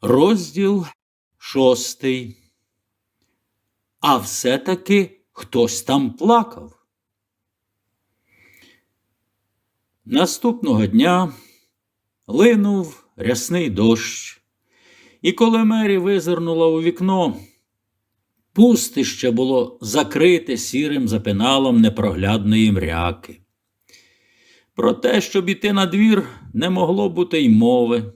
Розділ шостий. А все-таки хтось там плакав. Наступного дня линув рясний дощ, і коли Мері визирнула у вікно, пустище було закрите сірим запиналом непроглядної мряки. Про те, щоб іти на двір, не могло бути й мови.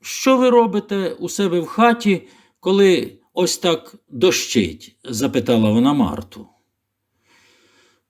Що ви робите у себе в хаті, коли ось так дощить? запитала вона Марту.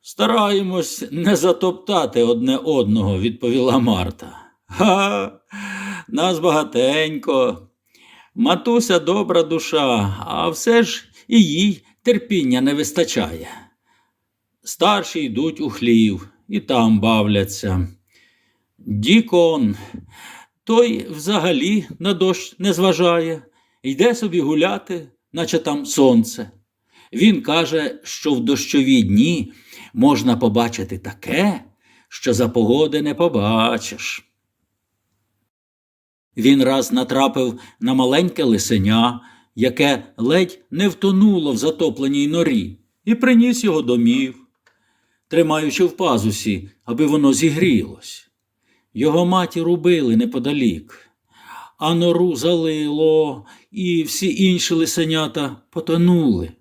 Стараємось не затоптати одне одного, відповіла Марта. Га, нас багатенько. Матуся добра душа, а все ж і їй терпіння не вистачає. Старші йдуть у хлів і там бавляться. Дікон, той взагалі на дощ не зважає, йде собі гуляти, наче там сонце. Він каже, що в дощові дні можна побачити таке, що за погоди не побачиш. Він раз натрапив на маленьке лисеня, яке ледь не втонуло в затопленій норі, і приніс його домів, тримаючи в пазусі, аби воно зігрілось. Його матір убили неподалік, а нору залило, і всі інші лисенята потонули.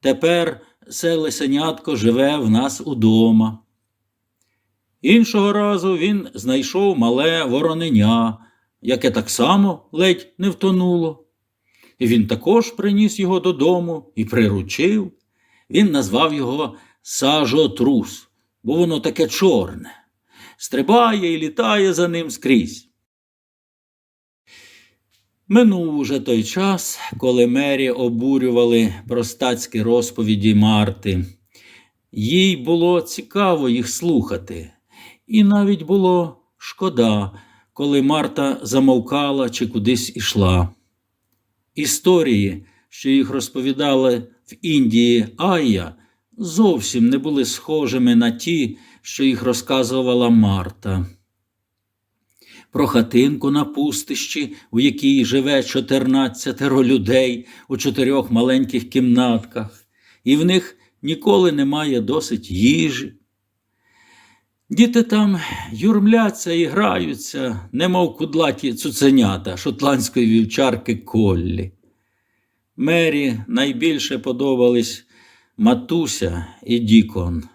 Тепер це лисенятко живе в нас удома. Іншого разу він знайшов мале вороненя, яке так само ледь не втонуло. І він також приніс його додому і приручив. Він назвав його сажотрус, бо воно таке чорне стрибає і літає за ним скрізь. Минув уже той час, коли мері обурювали простацькі розповіді Марти. Їй було цікаво їх слухати, і навіть було шкода, коли Марта замовкала чи кудись ішла. Історії, що їх розповідали в Індії Айя, зовсім не були схожими на ті, що їх розказувала Марта. Про хатинку на пустищі, у якій живе чотирнадцятеро людей у чотирьох маленьких кімнатках, і в них ніколи немає досить їжі. Діти там юрмляться і граються, немов кудлаті цуценята шотландської вівчарки Коллі. Мері найбільше подобались матуся і Дікон.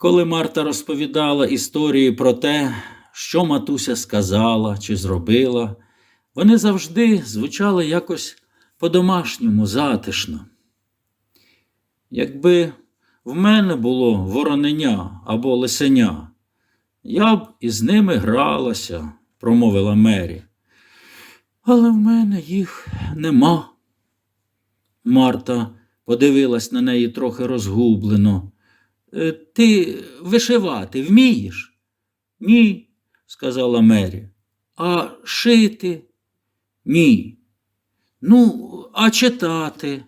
Коли Марта розповідала історії про те, що матуся сказала чи зробила, вони завжди звучали якось по-домашньому затишно. Якби в мене було вороненя або лисеня, я б із ними гралася, промовила Мері. Але в мене їх нема. Марта подивилась на неї трохи розгублено. «Е, Ти вишивати вмієш? Ні, сказала Мері. А шити? Ні. Ну, а читати?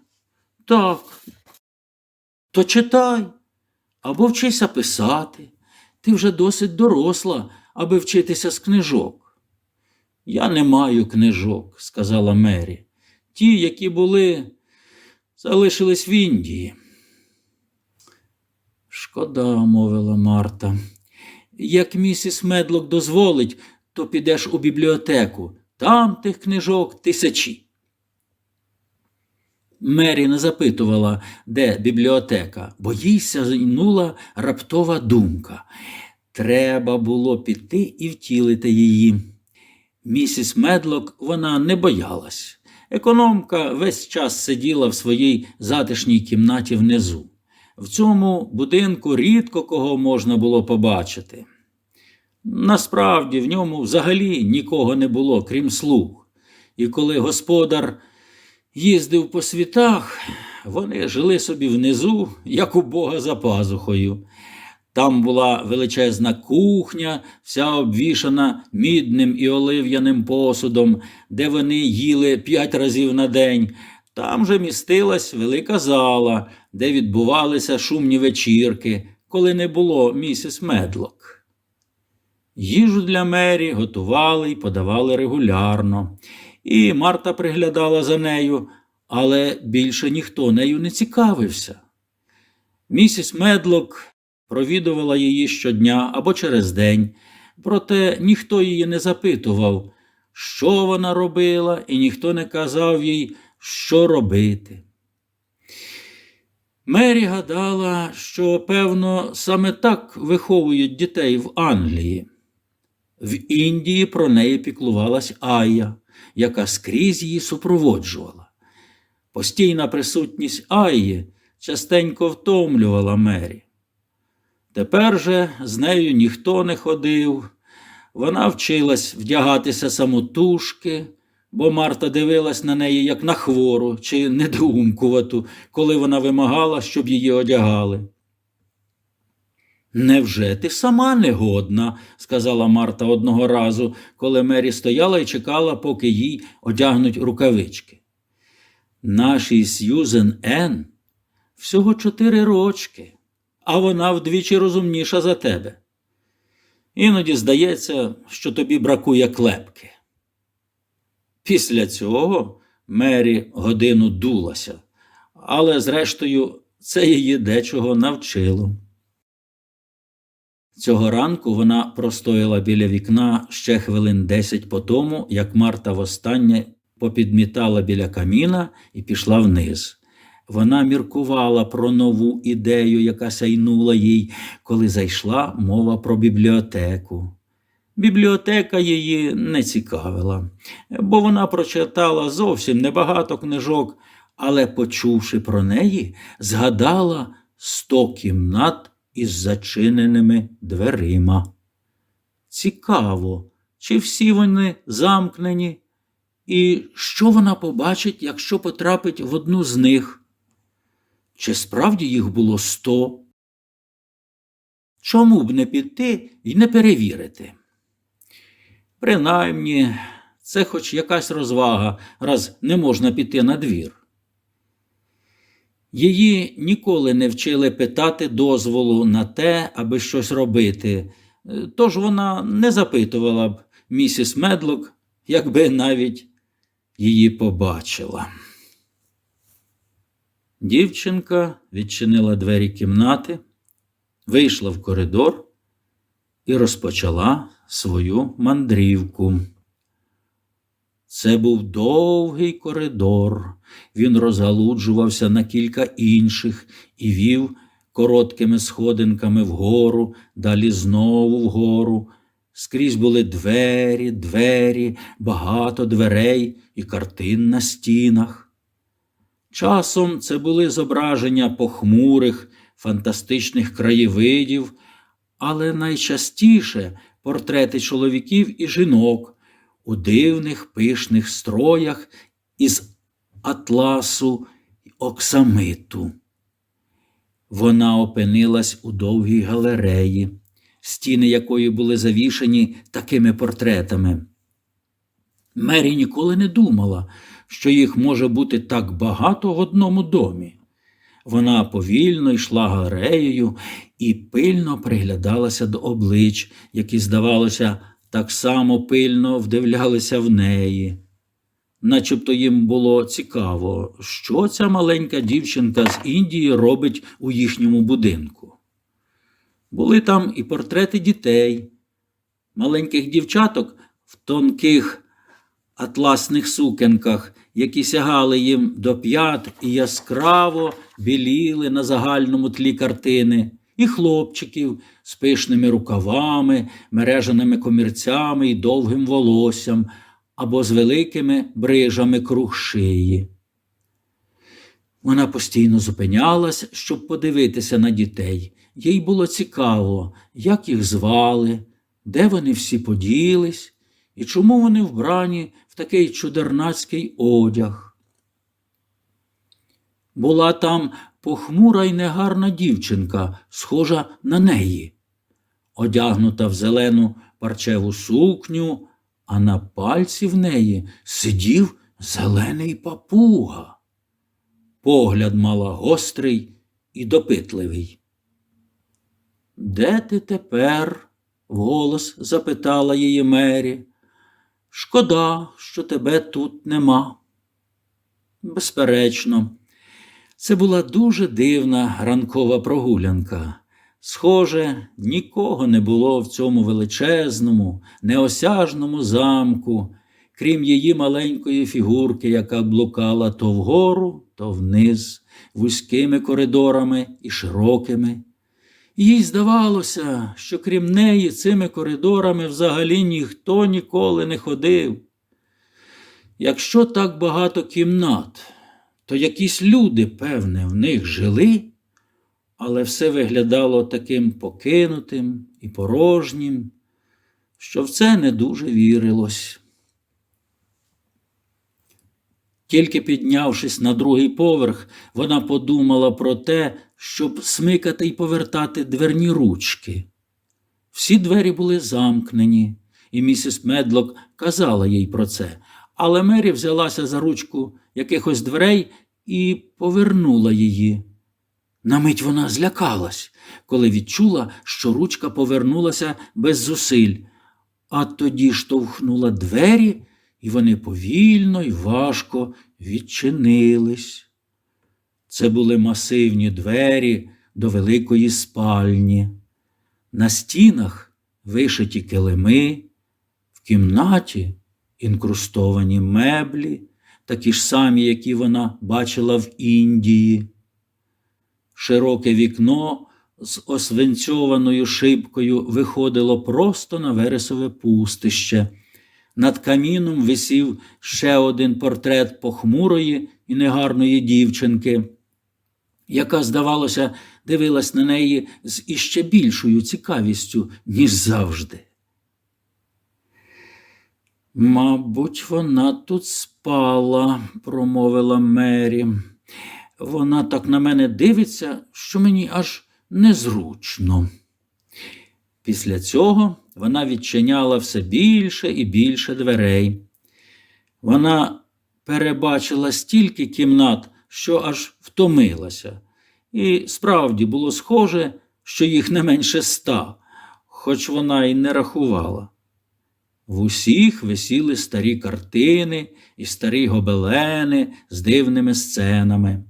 Так. То читай або вчися писати. Ти вже досить доросла, аби вчитися з книжок. Я не маю книжок, сказала Мері. Ті, які були, залишились в Індії. Шкода, мовила Марта. Як місіс Медлок дозволить, то підеш у бібліотеку. Там тих книжок тисячі. Мері не запитувала, де бібліотека, бо їй сягнула раптова думка. Треба було піти і втілити її. Місіс Медлок вона не боялась. Економка весь час сиділа в своїй затишній кімнаті внизу. В цьому будинку рідко кого можна було побачити. Насправді в ньому взагалі нікого не було, крім слуг. І коли господар їздив по світах, вони жили собі внизу, як у Бога за пазухою. Там була величезна кухня, вся обвішана мідним і олив'яним посудом, де вони їли п'ять разів на день. Там же містилась велика зала, де відбувалися шумні вечірки, коли не було місіс Медлок. Їжу для Мері готували і подавали регулярно, і Марта приглядала за нею, але більше ніхто нею не цікавився. Місіс Медлок провідувала її щодня або через день, проте ніхто її не запитував, що вона робила, і ніхто не казав їй, що робити. Мері гадала, що, певно, саме так виховують дітей в Англії. В Індії про неї піклувалась Айя, яка скрізь її супроводжувала. Постійна присутність Айї частенько втомлювала Мері. Тепер же з нею ніхто не ходив. Вона вчилась вдягатися самотужки, бо Марта дивилась на неї як на хвору чи недоумкувату, коли вона вимагала, щоб її одягали. Невже ти сама негодна, сказала Марта одного разу, коли Мері стояла і чекала, поки їй одягнуть рукавички. Нашій Сьюзен Ен всього чотири рочки, а вона вдвічі розумніша за тебе. Іноді здається, що тобі бракує клепки. Після цього Мері годину дулася, але, зрештою, це її дечого навчило. Цього ранку вона простояла біля вікна ще хвилин десять по тому, як Марта востаннє попідмітала біля каміна і пішла вниз. Вона міркувала про нову ідею, яка сяйнула їй, коли зайшла мова про бібліотеку. Бібліотека її не цікавила, бо вона прочитала зовсім небагато книжок, але, почувши про неї, згадала сто кімнат із зачиненими дверима. Цікаво, чи всі вони замкнені, і що вона побачить, якщо потрапить в одну з них? Чи справді їх було сто? Чому б не піти і не перевірити? Принаймні, це хоч якась розвага, раз не можна піти на двір. Її ніколи не вчили питати дозволу на те, аби щось робити, тож вона не запитувала б місіс Медлок, якби навіть її побачила. Дівчинка відчинила двері кімнати, вийшла в коридор і розпочала свою мандрівку. Це був довгий коридор, він розгалуджувався на кілька інших і вів короткими сходинками вгору, далі знову вгору. Скрізь були двері, двері, багато дверей і картин на стінах. Часом це були зображення похмурих, фантастичних краєвидів, але найчастіше портрети чоловіків і жінок у дивних пишних строях із атласу й оксамиту. Вона опинилась у довгій галереї, стіни якої були завішені такими портретами. Мері ніколи не думала, що їх може бути так багато в одному домі. Вона повільно йшла галереєю і пильно приглядалася до облич, які, здавалося, так само пильно вдивлялися в неї. Начебто їм було цікаво, що ця маленька дівчинка з Індії робить у їхньому будинку. Були там і портрети дітей, маленьких дівчаток в тонких атласних сукенках, які сягали їм до п'ят і яскраво біліли на загальному тлі картини, і хлопчиків з пишними рукавами, мережаними комірцями і довгим волоссям або з великими брижами круг шиї. Вона постійно зупинялась, щоб подивитися на дітей. Їй було цікаво, як їх звали, де вони всі поділись і чому вони вбрані в такий чудернацький одяг. Була там похмура й негарна дівчинка, схожа на неї, одягнута в зелену парчеву сукню, а на пальці в неї сидів зелений папуга. Погляд мала гострий і допитливий. Де ти тепер, вголос запитала її Мері. Шкода, що тебе тут нема. Безперечно, це була дуже дивна ранкова прогулянка. Схоже, нікого не було в цьому величезному, неосяжному замку, крім її маленької фігурки, яка блукала то вгору, то вниз, вузькими коридорами і широкими. Їй здавалося, що крім неї цими коридорами взагалі ніхто ніколи не ходив. Якщо так багато кімнат, то якісь люди, певне, в них жили, але все виглядало таким покинутим і порожнім, що в це не дуже вірилось. Тільки піднявшись на другий поверх, вона подумала про те, щоб смикати й повертати дверні ручки. Всі двері були замкнені, і місіс Медлок казала їй про це, але Мері взялася за ручку якихось дверей і повернула її. На мить вона злякалась, коли відчула, що ручка повернулася без зусиль, а тоді штовхнула двері, і вони повільно й важко відчинились. Це були масивні двері до великої спальні. На стінах вишиті килими, в кімнаті інкрустовані меблі, такі ж самі, які вона бачила в Індії. Широке вікно з освинцьованою шибкою виходило просто на вересове пустище. Над каміном висів ще один портрет похмурої і негарної дівчинки, яка, здавалося, дивилась на неї з іще більшою цікавістю, ніж завжди. Мабуть, вона тут спала, промовила Мері. Вона так на мене дивиться, що мені аж незручно. Після цього вона відчиняла все більше і більше дверей. Вона перебачила стільки кімнат, що аж втомилася, і справді було схоже, що їх не менше ста, хоч вона й не рахувала. В усіх висіли старі картини і старі гобелени з дивними сценами.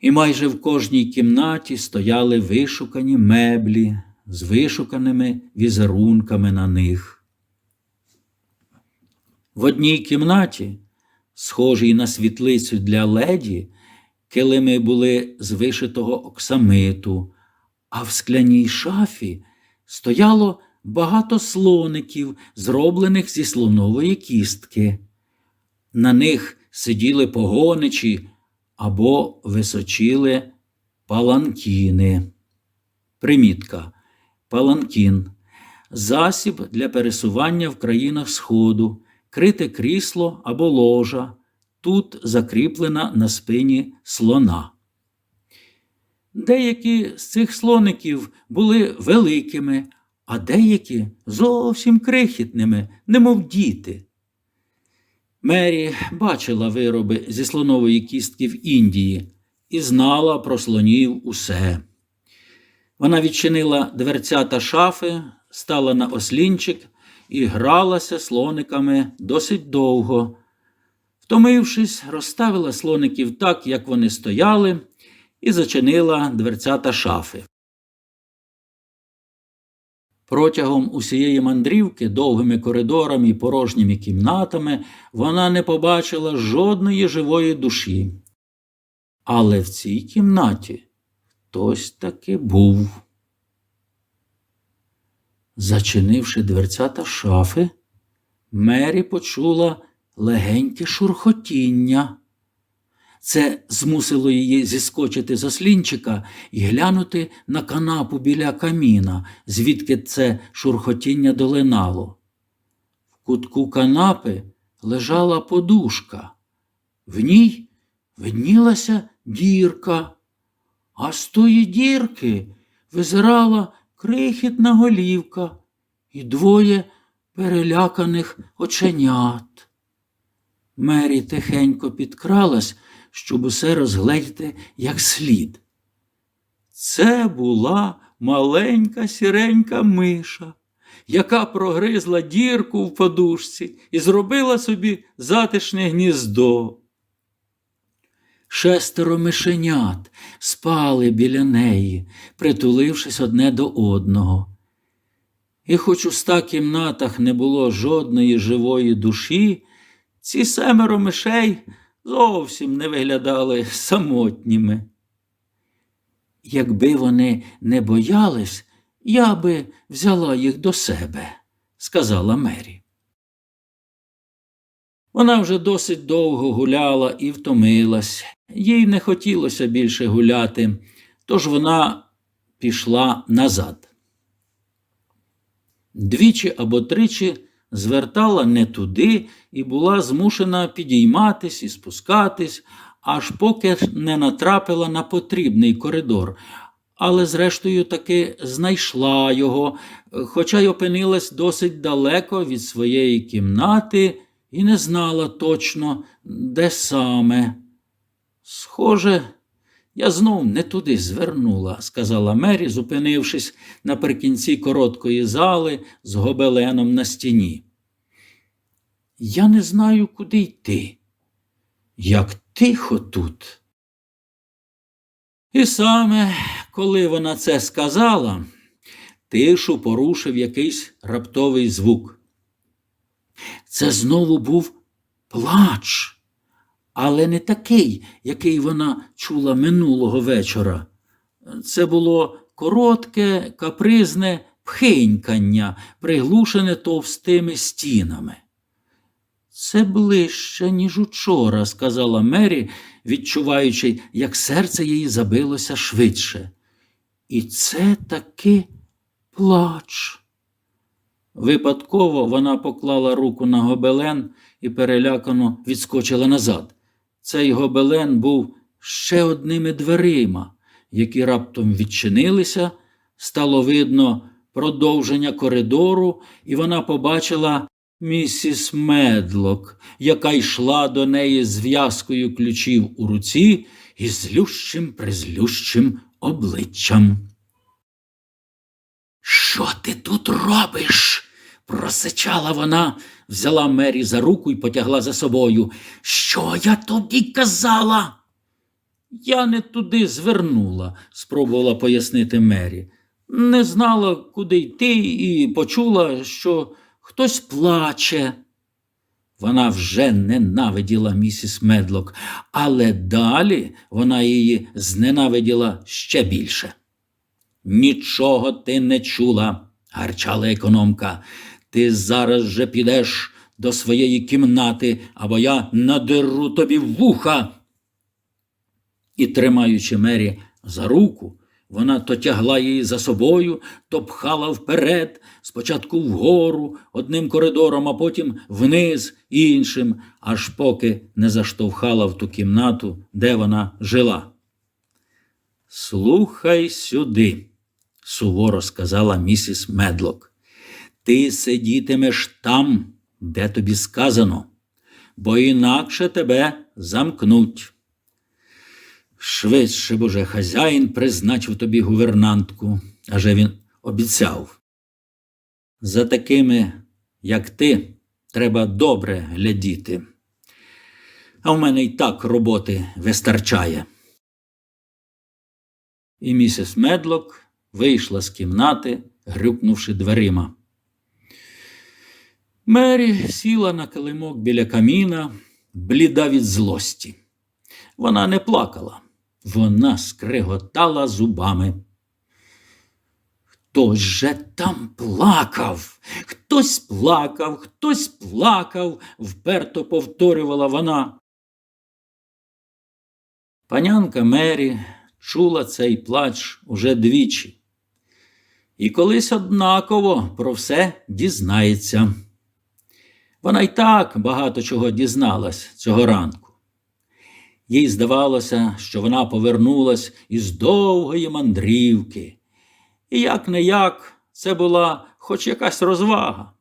І майже в кожній кімнаті стояли вишукані меблі з вишуканими візерунками на них. В одній кімнаті, схожій на світлицю для леді, килими були з вишитого оксамиту, а в скляній шафі стояло багато слоників, зроблених зі слонової кістки. На них сиділи погоничі або височили паланкіни. Примітка. Паланкін засіб для пересування в країнах Сходу, крите крісло або ложа, тут закріплена на спині слона. Деякі з цих слоників були великими, а деякі зовсім крихітними, немов діти. Мері бачила вироби зі слонової кістки в Індії і знала про слонів усе. Вона відчинила дверцята шафи, стала на ослінчик і гралася слониками досить довго. Втомившись, розставила слоників так, як вони стояли, і зачинила дверцята шафи. Протягом усієї мандрівки, довгими коридорами і порожніми кімнатами, вона не побачила жодної живої душі. Але в цій кімнаті хтось таки був. Зачинивши дверцята шафи, Мері почула легеньке шурхотіння. Це змусило її зіскочити з ослінчика і глянути на канапу біля каміна, звідки це шурхотіння долинало. В кутку канапи лежала подушка, в ній виднілася дірка, а з тої дірки визирала крихітна голівка і двоє переляканих оченят. Мері тихенько підкралась щоб усе розгледіти як слід. Це була маленька сіренька миша, яка прогризла дірку в подушці і зробила собі затишне гніздо. Шестеро мишенят спали біля неї, притулившись одне до одного. І хоч у ста кімнатах не було жодної живої душі, ці семеро мишей зовсім не виглядали самотніми. Якби вони не боялись, я би взяла їх до себе, сказала Мері. Вона вже досить довго гуляла і втомилась. Їй не хотілося більше гуляти, тож вона пішла назад. Двічі або тричі звертала не туди і була змушена підійматись і спускатись, аж поки не натрапила на потрібний коридор, але зрештою таки знайшла його, хоча й опинилась досить далеко від своєї кімнати і не знала точно, де саме. Схоже, я знов не туди звернула, сказала Мері, зупинившись наприкінці короткої зали з гобеленом на стіні. Я не знаю, куди йти. Як тихо тут. І саме, коли вона це сказала, тишу порушив якийсь раптовий звук. Це знову був плач але не такий, який вона чула минулого вечора. Це було коротке, капризне пхинькання, приглушене товстими стінами. Це ближче, ніж учора, сказала Мері, відчуваючи, як серце її забилося швидше. І це таки плач. Випадково вона поклала руку на гобелен і перелякано відскочила назад. Цей гобелен був ще одними дверима, які раптом відчинилися, стало видно продовження коридору, і вона побачила місіс Медлок, яка йшла до неї з в'язкою ключів у руці і злющим призлющим обличчям. Що ти тут робиш? Просичала вона, взяла Мері за руку і потягла за собою. Що я тобі казала? Я не туди звернула, спробувала пояснити Мері. Не знала, куди йти, і почула, що хтось плаче. Вона вже ненавиділа місіс Медлок, але далі вона її зненавиділа ще більше. Нічого ти не чула, гарчала економка. Ти зараз же підеш до своєї кімнати, або я надеру тобі вуха. І, тримаючи Мері за руку, вона то тягла її за собою, то пхала вперед, спочатку вгору, одним коридором, а потім вниз іншим, аж поки не заштовхала в ту кімнату, де вона жила. Слухай сюди, суворо сказала місіс Медлок. Ти сидітимеш там, де тобі сказано, бо інакше тебе замкнуть. Швидше б уже хазяїн призначив тобі гувернантку, аже він обіцяв. За такими, як ти, треба добре глядіти. А в мене й так роботи вистачає. І місіс Медлок вийшла з кімнати, грюкнувши дверима. Мері сіла на килимок біля каміна, бліда від злості. Вона не плакала, вона скриготала зубами. Хтось же там плакав, хтось плакав, хтось плакав, вперто повторювала вона. Панянка Мері чула цей плач уже двічі. І колись однаково про все дізнається. Вона й так багато чого дізналась цього ранку. Їй здавалося, що вона повернулась із довгої мандрівки. І як не як, це була хоч якась розвага.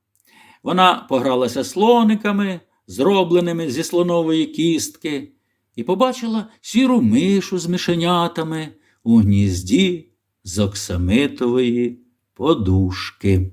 Вона погралася слониками, зробленими зі слонової кістки, і побачила сіру мишу з мишенятами у гнізді з оксамитової подушки.